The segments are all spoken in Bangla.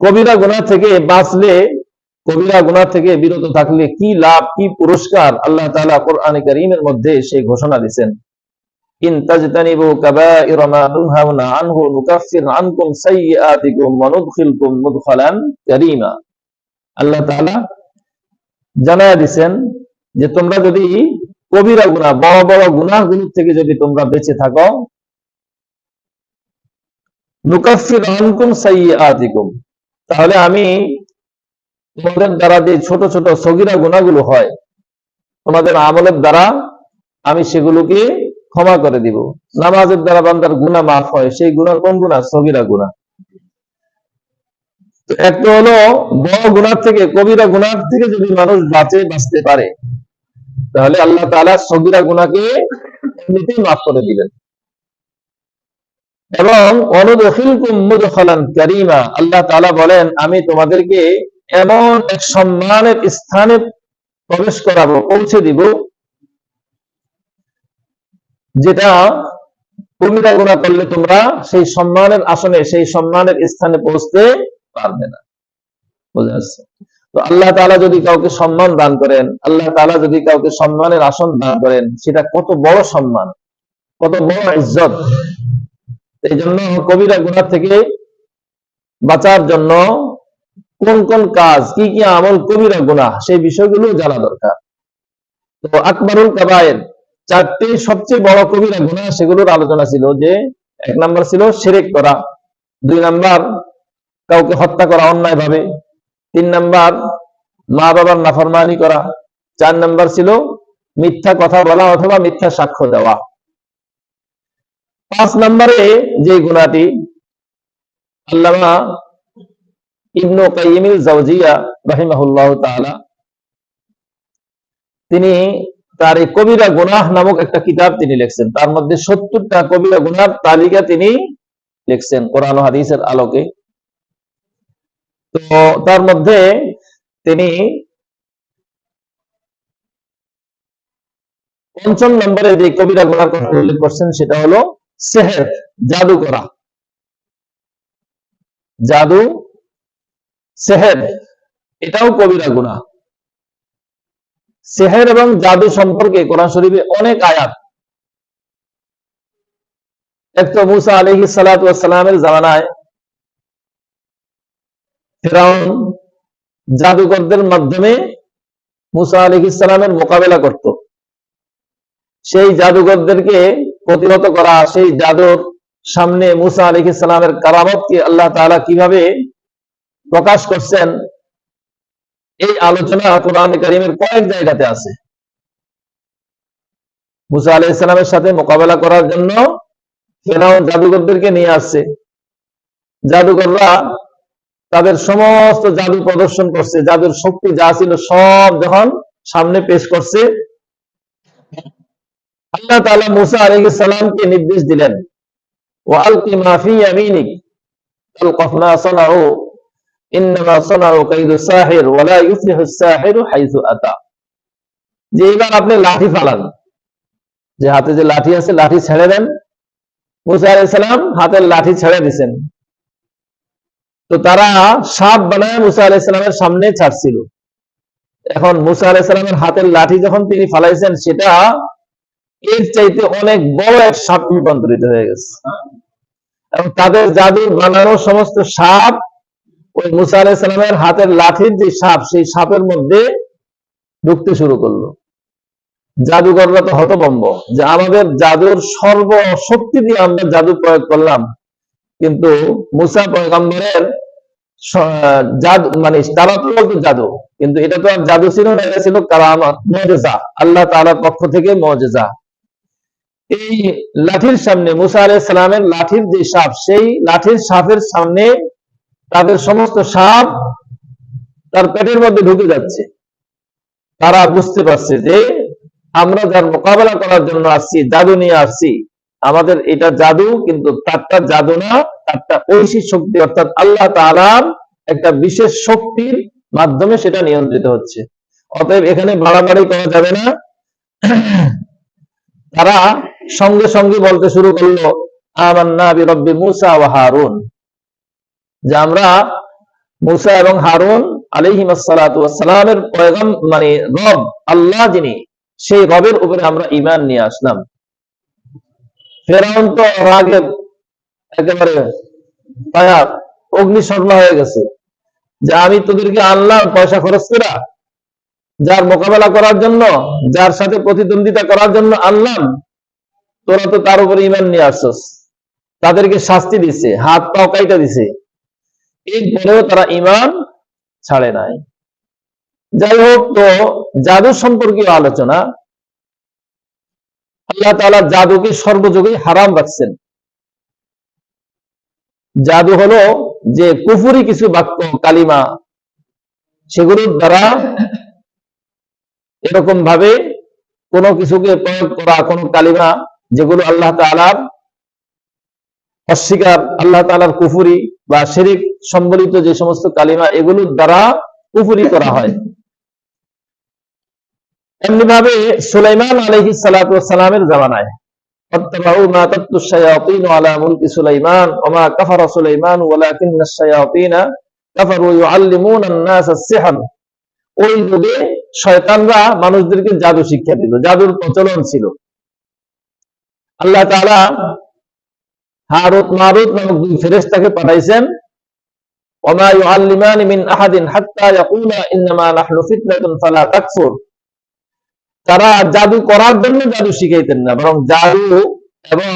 কবিরা গুনাহ থেকে বাঁচলে, কবিরা গুনাহ থেকে বিরত থাকলে কি লাভ, কি পুরস্কার? আল্লাহ তাআলা কোরআনে কারীমের মধ্যে সেই ঘোষণা কারীমা। আল্লাহ জানায়া দিবেন যে তোমরা যদি কবিরা গুনাহ, বড় বড় গুনাহগুলো থেকে যদি তোমরা বেঁচে থাকো নুকাফির আনকুম সাইয়্যাতিকুম। তাহলে আমি তোমাদের দ্বারা যে ছোট ছোট সগিরা গুণাগুলো হয়, তোমাদের আমলের দ্বারা আমি সেগুলোকে ক্ষমা করে দিব। নামাজের দ্বারা বান্দার গুণা মাফ হয়, সেই গুণা কোন গুণা? সগিরা গুণা। একটা হলো, বড় গুণার থেকে, কবিরা গুণার থেকে যদি মানুষ বাঁচে, বাঁচতে পারে, তাহলে আল্লাহ তাআলা সগিরা গুণাকে এমনিতেই মাফ করে দিবেন। এবং কারীমা। আল্লাহ তালা বলেন, আমি তোমাদেরকে এমন এক সম্মানের স্থানে প্রবেশ করাবো, পৌঁছে দিব, যেটা কবিরা গুণা করলে তোমরা সেই সম্মানের আসনে, সেই সম্মানের স্থানে পৌঁছতে পারবে না। বোঝা যাচ্ছে? তো আল্লাহ তাআলা যদি কাউকে সম্মান দান করেন, আল্লাহ তালা যদি কাউকে সম্মানের আসন দান করেন, সেটা কত বড় সম্মান, কত বড় ইজ্জত। এই জন্য কবিরা গুণা থেকে বাঁচার জন্য কোন কোন কাজ, কি কি আমল কবিরা গুনাহ, সেই বিষয়গুলো জানা দরকার। তো আকবরুল কাবায়ের চারটি সবচেয়ে বড় কবিরা গুনাহ সেগুলোর আলোচনা ছিল যে, এক নাম্বার ছিল সেরেক করা, দুই নাম্বার কাউকে হত্যা করা অন্যায় ভাবে তিন নাম্বার মা বাবার নাফরমানি করা, চার নাম্বার ছিল মিথ্যা কথা বলা অথবা মিথ্যা সাক্ষ্য দেওয়া। পাঁচ নম্বরে যে গুণাটি আল্লামা ইবনু কাইমিল জাওজিয়া রাহিমাহুল্লাহ তাআলা, তিনি তার এই কবিরা গুনাহ নামক একটা কিতাব তিনি লিখছেন। তার মধ্যে সত্তরটা কবিরা গুনার তালিকা তিনি লিখছেন কোরআন হাদিসের আলোকে। তো তার মধ্যে তিনি পঞ্চম নম্বরে যে কবিরা গুনার কথা উল্লেখ করছেন সেটা হলো সেহের জাদু করা। জাদু সেহের এটাও কবিরা গুণা সেহের এবং জাদু সম্পর্কে কোরআন শরীফে অনেক আয়াত। এক তো মুসা আলহি সালামের জামানায় ফেরাউন জাদুকরদের মাধ্যমে মুসা আলহি সালামের মোকাবেলা করত। সেই জাদুকরদেরকে প্রতিহত করা সেই জাদুর সামনে মুসা আলহি সালামের কারামতকে আল্লাহ তাআলা কীভাবে প্রকাশ করছেন, এই আলোচনা কোরআন করিমের কয়েক জায়গাতে আছে। মুসা আলাহ ইসলামের সাথে মোকাবেলা করার জন্য ফেরাউন জাদুঘরদেরকে নিয়ে আসছে। জাদুঘররা তাদের সমস্ত জাদু প্রদর্শন করছে, জাদুর শক্তি যা ছিল সব যখন সামনে পেশ করছে আল্লাহ তাআলা মুসা আলাইহিস সালামকে নির্দেশ দিলেন, ওয়া আলকি মা ফি ইয়ামিনিক আলকাফ মা সানাউ, ইন্নামা সানাউ কাইদু সাহির, ওয়া লা ইফলিহু সাহিরু হাইসু আতা। যে এবার আপনি লাঠি ফালান, যে হাতে যে লাঠি আছে, লাঠি ছেড়ে তো তারা সাপ বানায় মুসা আলাইহিস সালামের সামনে ছাড়ছিল। এখন মুসা আলাইহিস সালামের হাতের লাঠি যখন তিনি ফালাইছেন, সেটা এর চাইতে অনেক বড় এক সাপ রূপান্তরিত হয়ে গেছে। এবং তাদের জাদুর বানানো সমস্ত সাপ, ওই মুসা আলাহ সালামের হাতের লাঠির যে সাপ, সেই সাপের মধ্যে ঢুকতে শুরু করল। জাদুকররা তো হতভম্ব যে আমাদের জাদুর সর্বশক্তি দিয়ে আমরা জাদু প্রয়োগ করলাম। কিন্তু মুসা পয়গম্বরের জাদু মানে তারা তো বলতো জাদু, কিন্তু এটা তো আর জাদু ছিল না, এটা ছিল কারামত, মজেজা, আল্লাহ তাআলার পক্ষ থেকে মজেজা। এই লাঠির সামনে মুসা আলাহ সালামের লাঠির যে সাপ, সেই লাঠির সাপের সামনে তাদের সমস্ত সাপ তার পেটের মধ্যে ঢুকে যাচ্ছে। তারা বুঝতে পারছে যে আমরা যার মোকাবেলা করার জন্য আসছি, জাদু নিয়ে আসছি, আমাদের এটা জাদু, কিন্তু তারটা জাদু না, তারটা ঐশী শক্তি, অর্থাৎ আল্লাহ তালার একটা বিশেষ শক্তির মাধ্যমে সেটা নিয়ন্ত্রিত হচ্ছে। অতএব এখানে বাড়াবাড়ি করা যাবে না। তারা সঙ্গে সঙ্গে বলতে শুরু করল, আমান্না মুসা ওয়া হারুন। যে আমরা মুসা এবং হারুন মানে রব, আল্লাহ যিনি, সেই রবের উপরে আমরা ইমান নিয়ে আসলাম। ফেরাউন তো একেবারে হয়ে গেছে। যে আমি তোদেরকে আনলাম পয়সা খরচ করা, যার মোকাবেলা করার জন্য, যার সাথে প্রতিদ্বন্দ্বিতা করার জন্য আনলাম তোরা তো তার উপরে ইমান নিয়ে আসছস। তাদেরকে শাস্তি দিছে, হাত পাও কাইটা দিছে। এরপরেও তারা ইমান ছাড়ে নাই। যাই হোক, তো জাদু সম্পর্কীয় আলোচনা। আল্লাহ তালা জাদুকে সর্বযুগে হারাম রাখছেন। জাদু হলো যে কুফুরি কিছু বাক্য, কালিমা, সেগুলোর দ্বারা এরকম ভাবে কোনো কিছুকে প্রয়োগ করা, কোন কালিমা যেগুলো আল্লাহ তালার অস্বীকার, আল্লাহ তালার কুফুরি বা শেরিক সম্বলিত যে সমস্ত কালিমা এগুলোর দ্বারা কুফুরি করা হয়। এমনিভাবে সুলাইমান আলহি সালাতামের জামানায় মানুষদেরকে জাদু শিক্ষা দিত, জাদুর প্রচলন ছিল। আল্লাহ তাআলা হারুত মারুত নামক দুই ফেরেশতাকে পাঠাইছেন তারা জাদু করার জন্য জাদু শিখাইতেন না, বরং জাদু এবং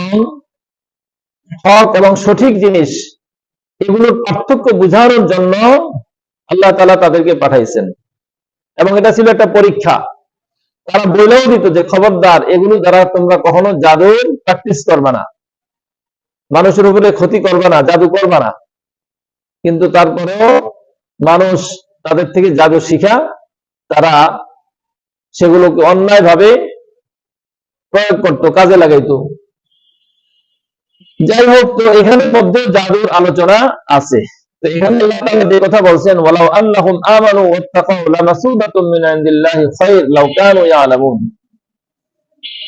হক এবং সঠিক জিনিস, এগুলোর পার্থক্য বোঝানোর জন্য আল্লাহ তালা তাদেরকে পাঠাইছেন। এবং এটা ছিল একটা পরীক্ষা। তারা বলেও দিত যে, খবরদার, এগুলো দ্বারা তোমরা কখনো জাদুর প্র্যাকটিস করবে না। মানুষের উপরে ক্ষতি করবে না, জাদু করবে না। কিন্তু তারপরেও মানুষ তাদের থেকে জাদু শিখা, তারা সেগুলোকে অন্যায় ভাবে প্রয়োগ করতো, কাজে লাগাইতো। যাই হোক, তো এখানে মধ্যে জাদুর আলোচনা আছে।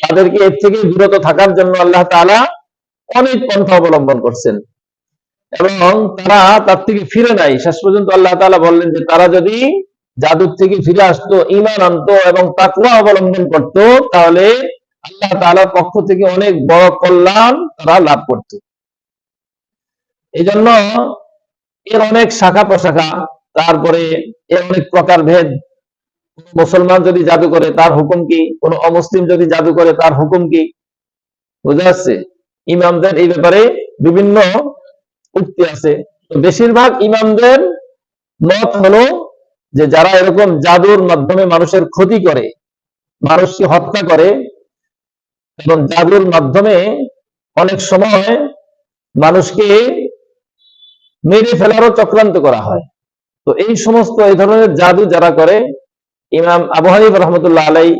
তাদেরকে এর থেকে বিরত থাকার জন্য আল্লাহ অনেক পন্থা অবলম্বন করছেন। এবং তারা তার থেকে ফিরে নাই। শেষ পর্যন্ত আল্লাহ বললেন যে, তারা যদি জাদুর থেকে ফিরে আসতো ইমান আনতো এবং তাকুয়া অবলম্বন করত, তাহলে আল্লাহ তাআলার পক্ষ থেকে অনেক বড় কল্যাণ তারা লাভ করত। এই জন্য এর অনেক শাখা প্রশাখা, তারপরে এর অনেক প্রকার ভেদ। মুসলমান যদি জাদু করে, তার হুকুম কি? কোন অমুসলিম যদি জাদু করে, তার হুকুম কি? বুঝা যাচ্ছে? ইমামদের এই ব্যাপারে বিভিন্ন উক্তি আছে। বেশিরভাগ ইমামদের মত হলো যে যারা এরকম জাদুর মাধ্যমে মানুষের ক্ষতি করে, মানুষকে হত্যা করে, এবং জাদুর মাধ্যমে অনেক সময় মানুষকে মেরে ফেলারও চক্রান্ত করা হয়। তো এই সমস্ত এই ধরনের জাদু যারা করে, ইমাম আবু হানিফ রহমতুল্লাহ আলাই,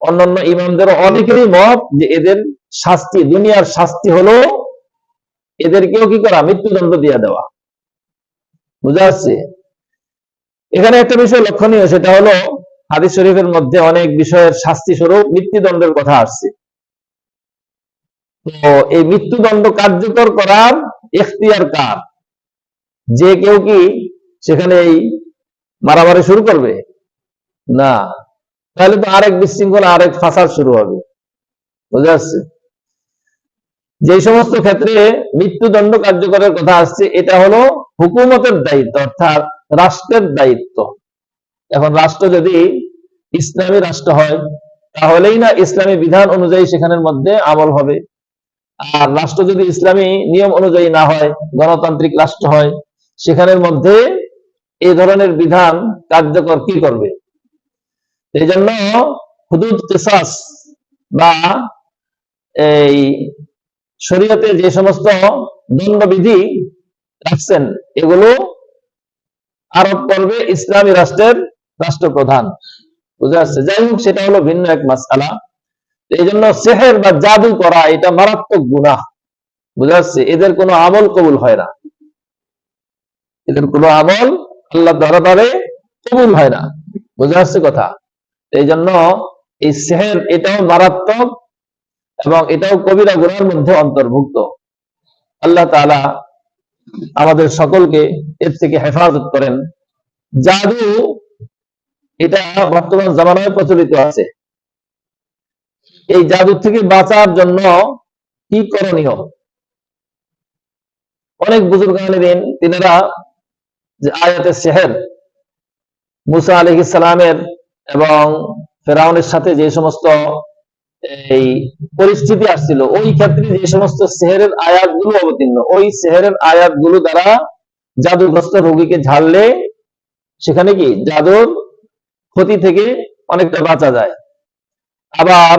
অন্যান্য ইমামদের অনেকেরই মত যে এদের শাস্তি, দুনিয়ার শাস্তি হলো এদেরকেও কি করা, মৃত্যুদণ্ড দিয়ে দেওয়া। বুঝা যাচ্ছে? এখানে একটা বিষয় লক্ষণীয়, সেটা হলো হাদিস শরীফের মধ্যে অনেক বিষয়ের শাস্তি স্বরূপ মৃত্যুদণ্ডের কথা আসছে। তো এই মৃত্যুদণ্ড কার্যকর করার এখতিয়ার কার? যে কেউ কি সেখানে এই মারামারি শুরু করবে? না। তাহলে তো আরেক বিশৃঙ্খলা, আরেক ফাসাদ শুরু হবে। বুঝা যাচ্ছে যে সমস্ত ক্ষেত্রে মৃত্যুদণ্ড কার্যকরের কথা আসছে, এটা হলো হুকুমতের দায়িত্ব, অর্থাৎ রাষ্ট্রের দায়িত্ব। এখন রাষ্ট্র যদি ইসলামী রাষ্ট্র হয়, তাহলেই না ইসলামী বিধান অনুযায়ী সেখানের মধ্যে আমল হবে। আর রাষ্ট্র যদি ইসলামী নিয়ম অনুযায়ী না হয়, গণতান্ত্রিক রাষ্ট্র হয় সেখানের মধ্যে এই ধরনের বিধান কার্যকর কি করবে? এই জন্য হুদুদ, কেসাস বা এই শরীয়তে যে সমস্ত দণ্ডবিধি রাখছেন, এগুলো আরোপ করবে ইসলামী রাষ্ট্রের রাষ্ট্রপ্রধান। বুঝে আসছে যাই হোক, সেটা হলো ভিন্ন এক মাসালা এই জন্য সেহের বা জাদু করা এটা মারাত্মক গুণা বুঝে আসছে এদের কোনো আমল কবুল হয় না। এদের কোনো আমল আল্লাহ দরবারে কবুল হয় না। বুঝে আসছে কথা? এই জন্য এই সেহের এটাও মারাত্মক এবং এটাও কবিরা গুণার মধ্যে অন্তর্ভুক্ত। আল্লাহ তালা আমাদের সকলকে এর থেকে হেফাজত করেন। জাদু এটা বর্তমান জামানায় প্রচলিত আছে। এই জাদু থেকে বাঁচার জন্য কি করণীয়? অনেক বুজুর্গ তিনারা যে আয়াতে সেহের, মুসা আলহ ইসলামের এবং ফেরাউনের সাথে যে সমস্ত এই পরিস্থিতি আসছিল, ওই ক্ষেত্রে যে সমস্ত সেহেরের আয়াতগুলো অবতীর্ণ, ওই সেহেরের আয়াতগুলো দ্বারা জাদুগ্রস্ত রোগীকে ঝাড়লে সেখানে কি জাদুর ক্ষতি থেকে অনেকটা বাঁচা যায়। আবার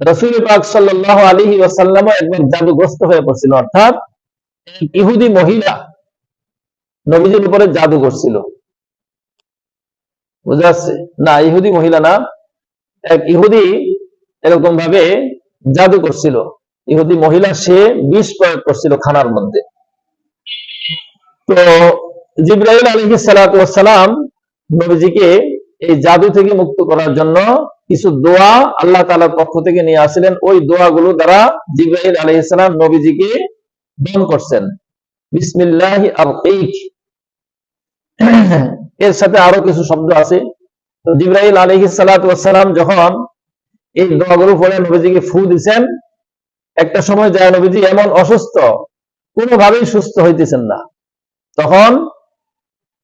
রসুল পাক সাল্লাহ আলী ওয়াসাল্লাম একবার জাদুগ্রস্ত হয়ে পড়ছিল, অর্থাৎ ইহুদি মহিলা নবীজির উপরে জাদু করছিল। বুঝা যাচ্ছে? না, ইহুদি মহিলা না, এক ইহুদি এরকম ভাবে জাদু করছিল। ইহুদি মহিলা সে বিষ প্রয়োগ করছিল খানার মধ্যে। তো জিব্রাহিল আলহি সালাম নবীজিকে এই জাদু থেকে মুক্ত করার জন্য কিছু দোয়া আল্লাহ তালার পক্ষ থেকে নিয়ে আসছিলেন ওই দোয়াগুলো দ্বারা জিব্রাহিল আলহিসাম নবীজিকে দান করছেন। বিসমিল্লাহ আর এর সাথে আরও কিছু শব্দ আছে। তো জিব্রাহিল আলহি সালাম যখন এই দোয়াগুলো পড়ে নবীজিকে ফু দিছেন, একটা সময় যায় নবীজি এমন অসুস্থ, কোনোভাবেই সুস্থ হইতেছেন না। তখন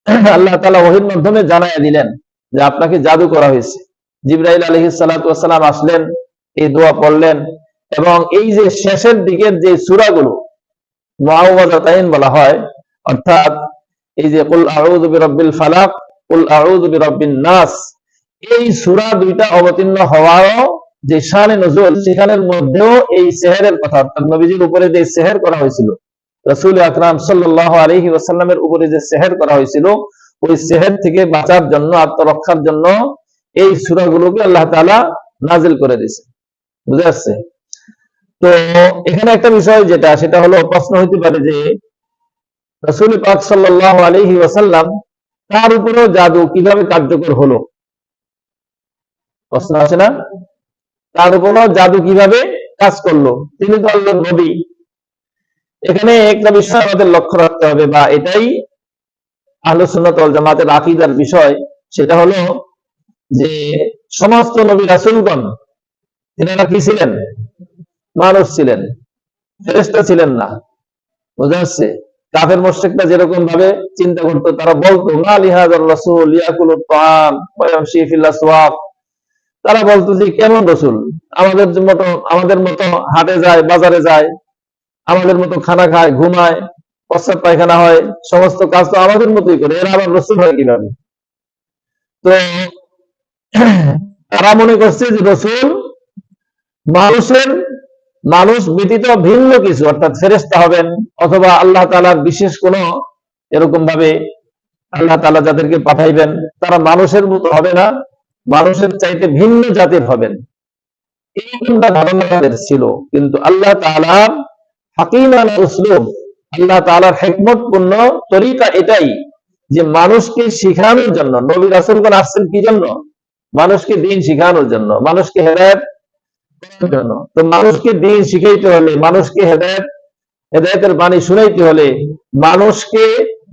আল্লাহ তালা ওহির মাধ্যমে জানাইয়া দিলেন যে আপনাকে জাদু করা হয়েছে। জিব্রাহিল আলহি সালাম আসলেন, এই দোয়া পড়লেন এবং এই যে শেষের দিকের যে সুরাগুলো মাওয়াজাতাইন বলা হয়, অর্থাৎ এই যে কুল আউযু বিরাব্বিল ফালাক, কুল আউযু বিরাব্বিন নাস, এই সূরা দুইটা অবতীর্ণ হওয়ারও যে শানে নজুল, সেখানের মধ্যেও এই সেহেরের কথা, অর্থাৎ নবীজির উপরে যে সেহের করা হয়েছিল, রাসূল আকরাম সাল্লাল্লাহু আলাইহি ওয়াসাল্লামের উপরে যে সেহের করা হয়েছিল, ওই সেহের থেকে বাঁচার জন্য, আত্মরক্ষার জন্য এই সূরাগুলোকে আল্লাহ তাআলা নাজিল করে দিয়েছে। বুঝে আসছে? তো এখানে একটা বিষয় যেটা, সেটা হলো প্রশ্ন হইতে পারে যে রসুল পাক সাল্লাহ আলহি ওয়াসাল্লাম তার উপরেও জাদু কীভাবে কার্যকর হলো? প্রশ্ন আছে না? তার উপরেও জাদু কীভাবে কাজ করল? তিনি তো আল্লাহ নবী। এখানে একটা বিষয় আমাদের লক্ষ্য রাখতে হবে বা এটাই আলোচনা তল জামাতের আকিদার বিষয়। সেটা হলো যে সমস্ত নবী রাসুলগণ, তিনারা কি ছিলেন? মানুষ ছিলেন। ফেরেস্তা ছিলেন না। বোঝা যাচ্ছে? কাফের মোশেকটা যেরকম ভাবে চিন্তা করতো, তারা বলতো তারা বলতো যে, কেমন রসুল? আমাদের মতো আমাদের মতো হাটে যায়, বাজারে যায়, আমাদের মতো খানা খায়, ঘুমায় প্রস্তাব পায়খানা হয়, সমস্ত কাজ তো আমাদের মতোই করে, এরা আবার রসুল হয় কীভাবে? তো তারা মনে করছে যে, রসুল মানুষের মানুষ ব্যতীত ভিন্ন কিছু, অর্থাৎ ফেরেস্তা হবেন অথবা আল্লাহ তালার বিশেষ কোন এরকম ভাবে আল্লাহ তালা যাদেরকে পাঠাইবেন, তারা মানুষের মতো হবে না, মানুষের চাইতে ভিন্ন জাতির হবেন। এইরকমটা ধারণা তাদের ছিল, কিন্তু আল্লাহ তালার হাকিমান উসলুম, আল্লাহ তালার হেকমত পূর্ণ তরিকা এটাই যে মানুষকে শিখানোর জন্য, নবী রাসুলগণ আসছেন কি জন্য? মানুষকে দিন শিখানোর জন্য, মানুষকে হেদায়ত জন্য। তো মানুষকে দিন শিখাইতে হলে, মানুষকে হেদায়ত, হেদায়তের বাণী শুনাইতে হলে মানুষকে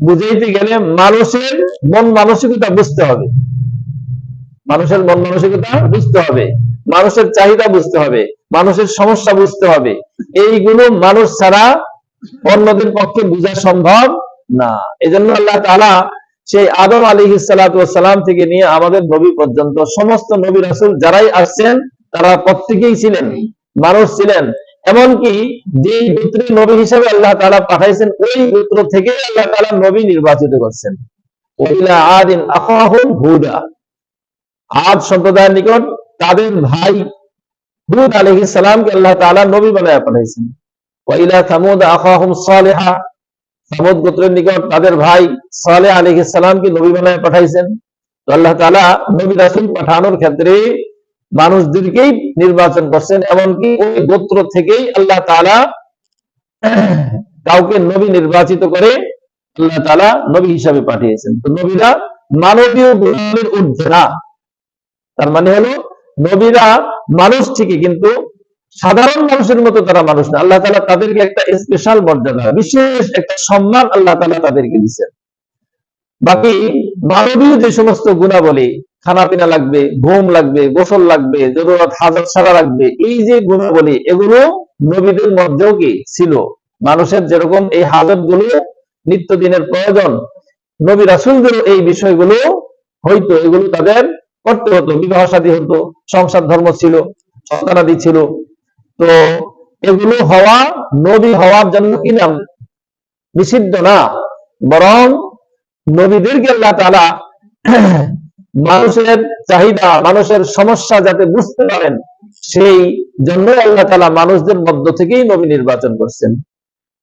বুঝাইতে গেলে মানুষের মন মানসিকতা বুঝতে হবে। মানুষের মন মানসিকতা বুঝতে হবে। মানুষের চাহিদা বুঝতে হবে। মানুষের সমস্যা বুঝতে হবে। এইগুলো মানুষ ছাড়া অন্যদের পক্ষে বোঝা সম্ভব না। এজন্য আল্লাহ তালা সেই আদম আলী সালাম থেকে নিয়ে আমাদের নবী পর্যন্ত, সমস্ত নবী রাসুল যারাই আসছেন তারা প্রত্যেকেই ছিলেন, মানুষ ছিলেন। এমনকি যে গোত্রের নবী হিসাবে আল্লাহ তালা পাঠাইছেন, ওই গোত্র থেকে আল্লাহ তালা নবী নির্বাচিত করছেন। আদ সম্প্রদায়ের নিকট তাদের ভাই হুদ আলহ সালামকে আল্লাহ তালা নবী বানায় পাঠাইছেন। থামুদ সালেহা। সামুদ গোত্রের নিকট তাদের ভাই নবী বানায় পাঠাইছেন। আল্লাহ তালা নবী রাসুল পাঠানোর ক্ষেত্রে মানুষদেরকেই নির্বাচন করছেন, এমনকি ওই গোত্র থেকেই আল্লাহ তালা কাউকে নবী নির্বাচিত করে আল্লাহ তালা নবী হিসাবে পাঠিয়েছেন। তো নবীরা মানবীয় গুণের ঊর্ধ্বে না। তার মানে হলো, নবীরা মানুষ ঠিকই, কিন্তু সাধারণ মানুষের মতো তারা মানুষ না। আল্লাহ তালা তাদেরকে একটা স্পেশাল মর্যাদা, বিশেষ একটা সম্মান আল্লাহ তালা তাদেরকে দিচ্ছেন বাকি মানবীয় যে সমস্ত গুণাবলী খানা পিনা লাগবে, ঘুম লাগবে, গোসল লাগবে, জরুরত হাজার সারা লাগবে। এই যে গুণাবলী, এগুলো নবীদের মধ্যেও কি ছিল? মানুষের যেরকম এই হাজতগুলো নিত্যদিনের প্রয়োজন, নবী রাসুলদেরও এই বিষয়গুলো হয়তো এগুলো তাদের করতে হতো। বিবাহ সাদী হতো, সংসার ধর্ম ছিল, সন্তানাদি ছিল। তো এগুলো হওয়া, নবী হওয়ার জন্য কি নাম নিষিদ্ধ না, বরং নবীদেরকে আল্লাহ তালা মানুষের চাহিদা, মানুষের সমস্যা যাতে বুঝতে পারেন, সেই জন্য আল্লাহ তালা মানুষদের মধ্য থেকেই নবী নির্বাচন করছেন।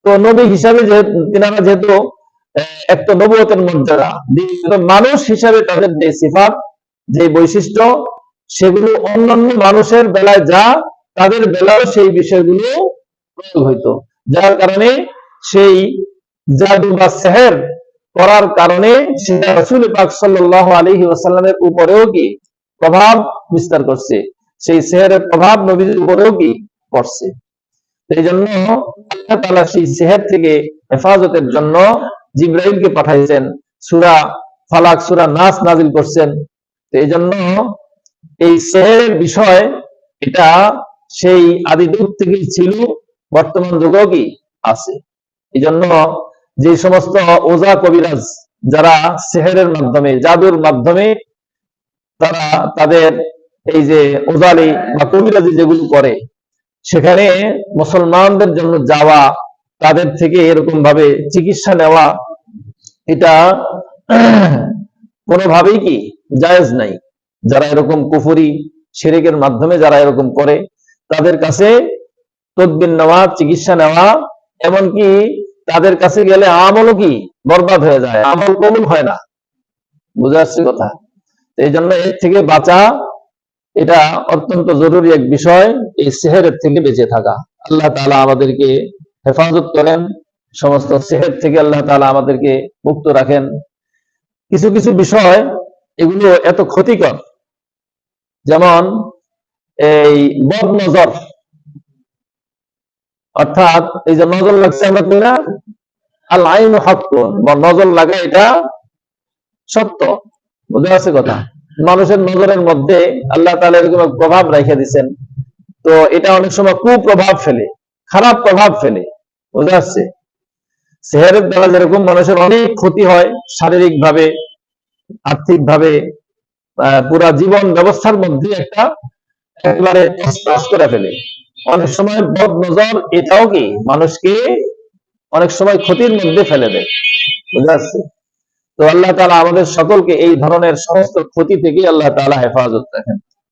তো নবী হিসাবে তিনারা যেহেতু একটা নবুয়তের মর্যাদা মানুষ হিসাবে তাদের যে সিফাত, যে বৈশিষ্ট্য, সেগুলো অন্যান্য মানুষের বেলায় যা, তাদের বেলায় সেই বিষয়গুলো প্রয়োগ হইতো। যার কারণে সেই জাদু বা সেহের করার কারণে রসুল পাক সাল্লাহ আলহি ওয়াসাল্লামের উপরেও কি প্রভাব বিস্তার করছে? সেই সেহেরের প্রভাব নবীদের উপরেও কি পড়ছে? এই জন্য আল্লাহ তাআলা সেই সেহের থেকে হেফাজতের জন্য জিব্রাইলকে পাঠাইছেন, সুরা ফালাক, সুরা নাস নাজিল করছেন। তো এই জন্য এই সেহের বিষয়, এটা সেই আদি যুগ থেকেই ছিল, বর্তমান যুগেও কি আছে। এই জন্য যে সমস্ত ওজা কবিরাজ যারা সেহেরের মাধ্যমে, জাদুর মাধ্যমে তারা তাদের এই যে ওজালি বা কবিরাজি যেগুলো করে, সেখানে মুসলমানদের জন্য যাওয়া, তাদের থেকে এরকম ভাবে চিকিৎসা নেওয়া, এটা কোনোভাবেই কি জায়েজ নাই। যারা এরকম কুফুরি, শিরিকের মাধ্যমে যারা এরকম করে, তাদের কাছে তদবির নেওয়া চিকিৎসা নেওয়া, এমনকি তাদের কাছে গেলে আমলও কি? বরবাদ হয়ে যায়। আমল কবুল হয় না। বুঝে আসছে কথা? এই জন্য এর থেকে বাঁচা, এটা অত্যন্ত জরুরি এক বিষয়, এই সেহেরের থেকে বেঁচে থাকা। আল্লাহ তাআলা আমাদেরকে হেফাজত করেন। সমস্ত সেহের থেকে আল্লাহ তালা আমাদেরকে মুক্ত রাখেন। কিছু কিছু বিষয়, এগুলো এত ক্ষতিকর। যেমন এই বদ নজর অর্থাৎ এই যে নজর লাগছে আমরা কই না আল আইন হক নজর লাগা এটা সত্য। বুঝে আছে কথা? মানুষের নজরের মধ্যে আল্লাহ তাআলা এরকম প্রভাব রেখে দিচ্ছেন তো এটা অনেক সময় কুপ্রভাব ফেলে, খারাপ প্রভাব ফেলে। বুঝে আসছে সেহেরের দ্বারা যেরকম মানুষের অনেক ক্ষতি হয় শারীরিক ভাবে আর্থিক ভাবে পুরা জীবন ব্যবস্থার মধ্যে একটা একেবারে করে ফেলে। অনেক সময় বদ নজর এটাও কি মানুষকে অনেক সময় ক্ষতির মধ্যে ফেলে দেয়? বুঝে তো আল্লাহ তালা আমাদের সকলকে এই ধরনের সমস্ত ক্ষতি থেকে আল্লাহ তালা হেফাজত রাখেন।